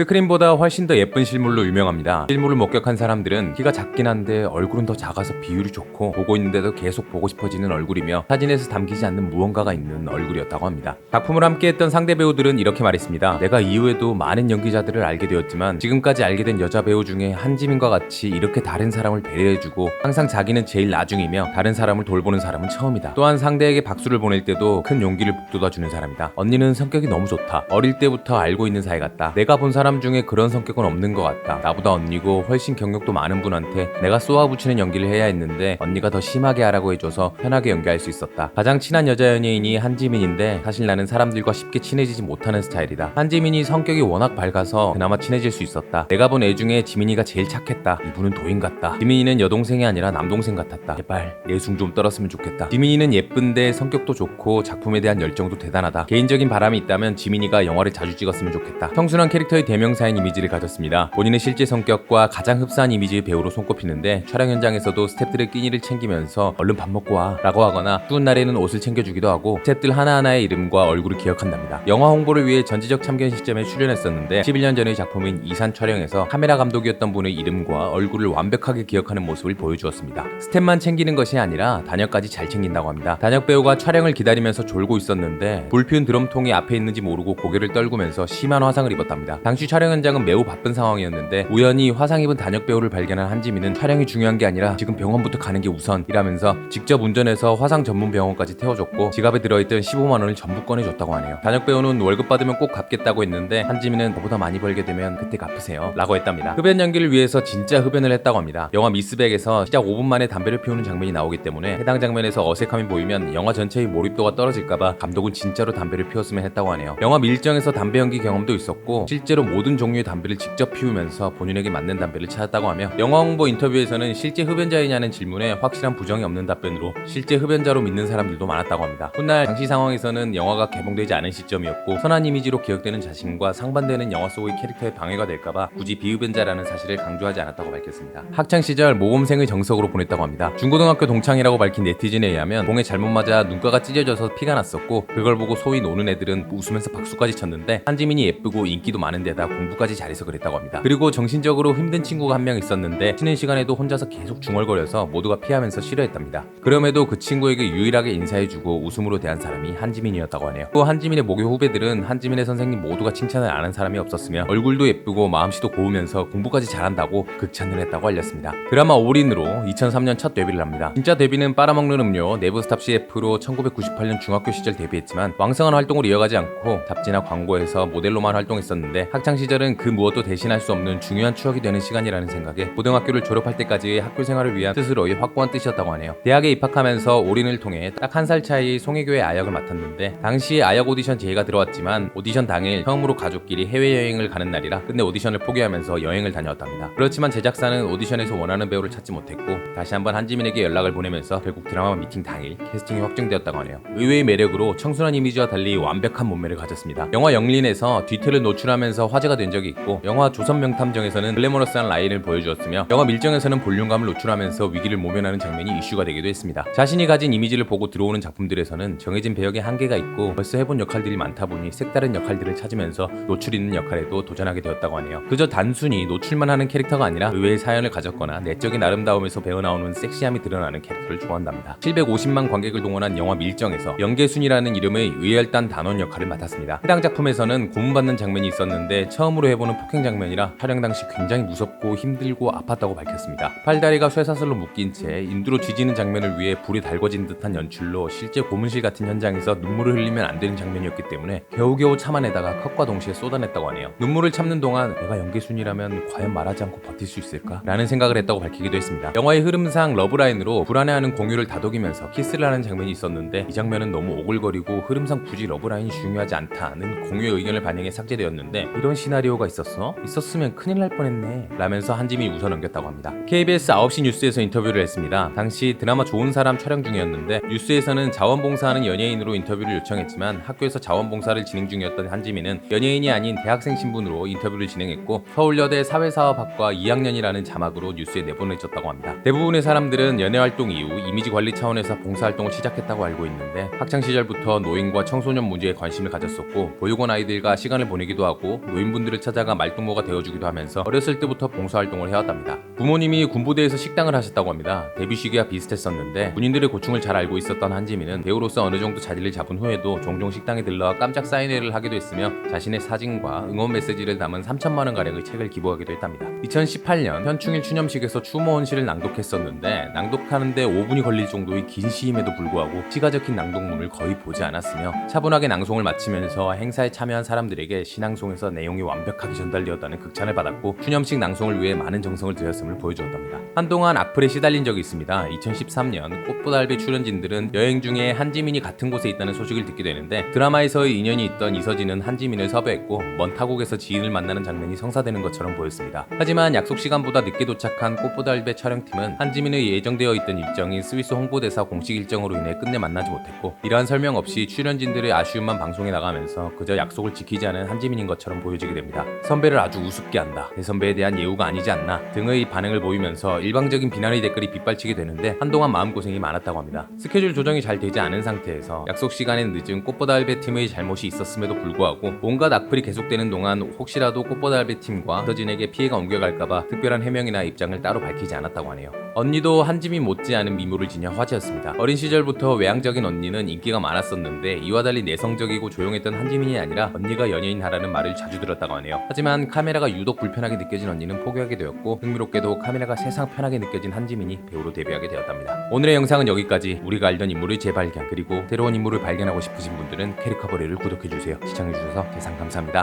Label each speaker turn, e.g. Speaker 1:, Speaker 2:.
Speaker 1: 스크린보다 훨씬 더 예쁜 실물로 유명합니다. 실물을 목격한 사람들은 키가 작긴 한데 얼굴은 더 작아서 비율이 좋고 보고 있는데도 계속 보고 싶어지는 얼굴이며 사진에서 담기지 않는 무언가가 있는 얼굴이었다고 합니다. 작품을 함께했던 상대 배우들은 이렇게 말했습니다. 내가 이후에도 많은 연기자들을 알게 되었지만 지금까지 알게 된 여자 배우 중에 한지민과 같이 이렇게 다른 사람을 배려해주고 항상 자기는 제일 나중이며 다른 사람을 돌보는 사람은 처음이다. 또한 상대에게 박수를 보낼 때도 큰 용기를 북돋아주는 사람이다. 언니는 성격이 너무 좋다. 어릴 때부터 알고 있는 사이 같다. 내가 본 사람 중에 그런 성격은 없는 것 같다. 나보다 언니고 훨씬 경력도 많은 분한테 내가 쏘아붙이는 연기를 해야 했는데 언니가 더 심하게 하라고 해줘서 편하게 연기할 수 있었다. 가장 친한 여자 연예인이 한지민인데 사실 나는 사람들과 쉽게 친해지지 못하는 스타일이다. 한지민이 성격이 워낙 밝아서 그나마 친해질 수 있었다. 내가 본 애 중에 지민이가 제일 착했다. 이분은 도인 같다. 지민이는 여동생이 아니라 남동생 같았다. 제발 내숭 좀 떨었으면 좋겠다. 지민이는 예쁜데 성격도 좋고 작품에 대한 열정도 대단하다. 개인적인 바람이 있다면 지민이가 영화를 자주 찍었으면 좋겠다. 청순한 캐릭터의 대명사인 이미지를 가졌습니다. 본인의 실제 성격과 가장 흡사한 이미지의 배우로 손꼽히는데 촬영 현장에서도 스탭들의 끼니를 챙기면서 얼른 밥 먹고 와 라고 하거나 추운 날에는 옷을 챙겨주기도 하고 스탭들 하나하나의 이름과 얼굴을 기억한답니다. 영화 홍보를 위해 전지적 참견 시점에 출연했었는데 11년 전의 작품인 이산 촬영에서 카메라 감독이었던 분의 이름과 얼굴을 완벽하게 기억하는 모습을 보여주었습니다. 스텝만 챙기는 것이 아니라 단역까지 잘 챙긴다고 합니다. 단역 배우가 촬영을 기다리면서 졸고 있었는데 불피운 드럼통이 앞에 있는지 모르고 고개를 떨구면서 심한 화상을 입었답니다. 당시 촬영 현장은 매우 바쁜 상황이었는데 우연히 화상 입은 단역 배우를 발견한 한지민은 촬영이 중요한 게 아니라 지금 병원부터 가는 게 우선이라면서 직접 운전해서 화상 전문 병원까지 태워줬고 지갑에 들어있던 15만 원을 전부 꺼내줬다고 하네요. 단역 배우는 월급 받으면 꼭 갚겠다고 했는데 한지민은 저보다 많이 벌게 되면 그때 갚으세요 라고 했답니다. 흡연 연기를 위해서 진짜 흡연을 했다고 합니다. 영화 미스백에서 시작 5분 만에 담배를 피우는 장면이 나오기 때문에 해당 장면에서 어색함이 보이면 영화 전체의 몰입도가 떨어질까봐 감독은 진짜로 담배를 피웠으면 했다고 하네요. 영화 밀정에서 담배 연기 경험도 있었고 실제로 모든 종류의 담배를 직접 피우면서 본인에게 맞는 담배를 찾았다고 하며 영화 홍보 인터뷰에서는 실제 흡연자이냐는 질문에 확실한 부정이 없는 답변으로 실제 흡연자로 믿는 사람들도 많았다고 합니다. 훗날 당시 상황에서는 영화가 개봉되지 않은 시점이었고 선한 이미지로 기억되는 자신과 상반되는 영화 속의 캐릭터에 방해가 될까봐 굳이 비흡연자라는 사실을 강조하지 않았다고 밝혔습니다. 학창 시절 모범생의 정석으로 보냈다고 합니다. 중고등학교 동창이라고 밝힌 네티즌에 의하면 공에 잘못 맞아 눈가가 찢어져서 피가 났었고 그걸 보고 소위 노는 애들은 웃으면서 박수까지 쳤는데 한지민이 예쁘고 인기도 많은 데다 공부까지 잘해서 그랬다고 합니다. 그리고 정신적으로 힘든 친구가 한 명 있었는데 쉬는 시간에도 혼자서 계속 중얼거려서 모두가 피하면서 싫어했답니다. 그럼에도 그 친구에게 유일하게 인사해주고 웃음으로 대한 사람이 한지민이었다고 하네요. 또 한지민의 모교 후배들은 한지민의 선생님 모두가 칭찬을 안 한 사람이 없었으며 얼굴도 예쁘고 마음씨도 고우면서 공부까지 잘한다고 극찬을 했다고 알렸습니다. 드라마 올인으로 2003년 첫 데뷔를 합니다. 진짜 데뷔는 빨아먹는 음료 네브스탑 CF로 1998년 중학교 시절 데뷔했지만 왕성한 활동을 이어가지 않고 잡지나 광고에서 모델로만 활동했었는데 학창 시절은 그 무엇도 대신할 수 없는 중요한 추억이 되는 시간이라는 생각에 고등학교를 졸업할 때까지의 학교 생활을 위한 스스로의 확고한 뜻이었다고 하네요. 대학에 입학하면서 올인을 통해 딱 한 살 차이 송혜교의 아역을 맡았는데 당시 아역 오디션 제의가 들어왔지만 오디션 당일 처음으로 가족끼리 해외여행을 가는 날이라 끝내 오디션을 포기하면서 여행을 다녀왔답니다. 그렇지만 제작사는 오디션에서 원하는 배우를 찾지 못했고 다시 한번 한지민에게 연락을 보내면서 결국 드라마 미팅 당일 캐스팅이 확정되었다고 하네요. 의외의 매력으로 청순한 이미지와 달리 완벽한 몸매를 가졌습니다. 영화 영린에서 뒤태를 노출하면서 화제가 된 적이 있고 영화 조선명탐정에서는 글래머러스한 라인을 보여주었으며 영화 밀정에서는 볼륨감을 노출하면서 위기를 모면하는 장면이 이슈가 되기도 했습니다. 자신이 가진 이미지를 보고 들어오는 작품들에서는 정해진 배역에 한계가 있고 벌써 해본 역할들이 많다 보니 색다른 역할들을 찾으면서 노출 있는 역할에도 도전하게 되었다고 하네요. 그저 단순히 노출만 하는 캐릭터가 아니라 의외의 사연을 가졌거나 내적인 아름다움에서 배어나오는 섹시함이 드러나는 캐릭터를 좋아한답니다. 750만 관객을 동원한 영화 밀정에서 연계순이라는 이름의 의열단 단원 역할을 맡았습니다. 해당 작품에서는 고문받는 장면이 있었는데 처음으로 해보는 폭행 장면이라 촬영 당시 굉장히 무섭고 힘들고 아팠다고 밝혔습니다. 팔다리가 쇠사슬로 묶인 채 인두로 뒤지는 장면을 위해 불이 달궈진 듯한 연출로 실제 고문실 같은 현장에서 눈물을 흘리면 안 되는 장면이었기 때문에 겨우겨우 참아내다가 컷과 동시에 쏟아냈다고 하네요. 눈물을 참는 동안 내가 연계순이라면 과연 말하지 않고 버틸 수 있을까? 라는 생각을 했다고 밝히기도 했습니다. 영화의 흐름상 러브라인으로 불안해하는 공유를 다독이면서 키스를 하는 장면이 있었는데 이 장면은 너무 오글거리고 흐름상 굳이 러브라인이 중요하지 않다는 공유의 의견을 반영해 삭제되었는데 이런 시나리오가 있었어? 있었으면 큰일 날 뻔했네 라면서 한짐이 웃어 넘겼다고 합니다. KBS 9시 뉴스에서 인터뷰를 했습니다. 당시 드라마 좋은 사람 촬영 중이었는데 뉴스에서는 자원봉사하는 연예인으로 인터뷰를 요청했지만 학교에서 자원봉사를 진행 중이었던 한지민은 연예인이 아닌 대학생 신분으로 인터뷰를 진행했고 서울여대 사회사업학과 2학년이라는 자막으로 뉴스에 내보내졌다고 합니다. 대부분의 사람들은 연예활동 이후 이미지 관리 차원에서 봉사활동을 시작했다고 알고 있는데 학창 시절부터 노인과 청소년 문제에 관심을 가졌었고 보육원 아이들과 시간을 보내기도 하고 노인 노인분들을 찾아가 말동무가 되어주기도 하면서 어렸을 때부터 봉사활동을 해왔답니다. 부모님이 군부대에서 식당을 하셨다고 합니다. 데뷔 시기와 비슷했었는데 군인들의 고충을 잘 알고 있었던 한지민은 배우로서 어느 정도 자리를 잡은 후에도 종종 식당에 들러 깜짝 사인회를 하기도 했으며 자신의 사진과 응원 메시지를 담은 3천만 원 가량의 책을 기부하기도 했답니다. 2018년 현충일 추념식에서 추모원시를 낭독했었는데 낭독하는데 5분이 걸릴 정도의 긴 시임에도 불구하고 시가 적힌 낭독문을 거의 보지 않았으며 차분하게 낭송을 마치면서 행사에 참여한 사람들에게 신앙송에서 내용 이 완벽하게 전달되었다는 극찬을 받았고 추념식 낭송을 위해 많은 정성을 들였음을 보여주었답니다. 한동안 악플에 시달린 적이 있습니다. 2013년 꽃보달배 출연진들은 여행 중에 한지민이 같은 곳에 있다는 소식을 듣게 되는데 드라마에서의 인연이 있던 이서진은 한지민을 섭외했고 먼 타국에서 지인을 만나는 장면이 성사되는 것처럼 보였습니다. 하지만 약속 시간보다 늦게 도착한 꽃보달배 촬영팀은 한지민의 예정되어 있던 일정인 스위스 홍보대사 공식 일정으로 인해 끝내 만나지 못했고 이러한 설명 없이 출연진들의 아쉬움만 방송에 나가면서 그저 약속을 지키지 않은 한지민인 것처럼 보여 지게 됩니다. 선배를 아주 우습게 한다. 내 선배에 대한 예우가 아니지 않나 등의 반응을 보이면서 일방적인 비난의 댓글이 빗발치게 되는데 한동안 마음고생이 많았다고 합니다. 스케줄 조정이 잘 되지 않은 상태에서 약속 시간에 늦은 꽃보달배 팀의 잘못이 있었음에도 불구하고 온갖 악플이 계속되는 동안 혹시라도 꽃보달배 팀과 서진에게 피해가 옮겨갈까봐 특별한 해명이나 입장을 따로 밝히지 않았다고 하네요. 언니도 한지민 못지않은 미모를 지녀 화제였습니다. 어린 시절부터 외향적인 언니는 인기가 많았었는데 이와 달리 내성적이고 조용했던 한지민이 아니라 언니가 연예인 하라는 말을 자주 들었다고 하네요. 하지만 카메라가 유독 불편하게 느껴진 언니는 포기하게 되었고 흥미롭게도 카메라가 세상 편하게 느껴진 한지민이 배우로 데뷔하게 되었답니다. 오늘의 영상은 여기까지 우리가 알던 인물의 재발견 그리고 새로운 인물을 발견하고 싶으신 분들은 캐리커버리를 구독해주세요. 시청해주셔서 대상 감사합니다.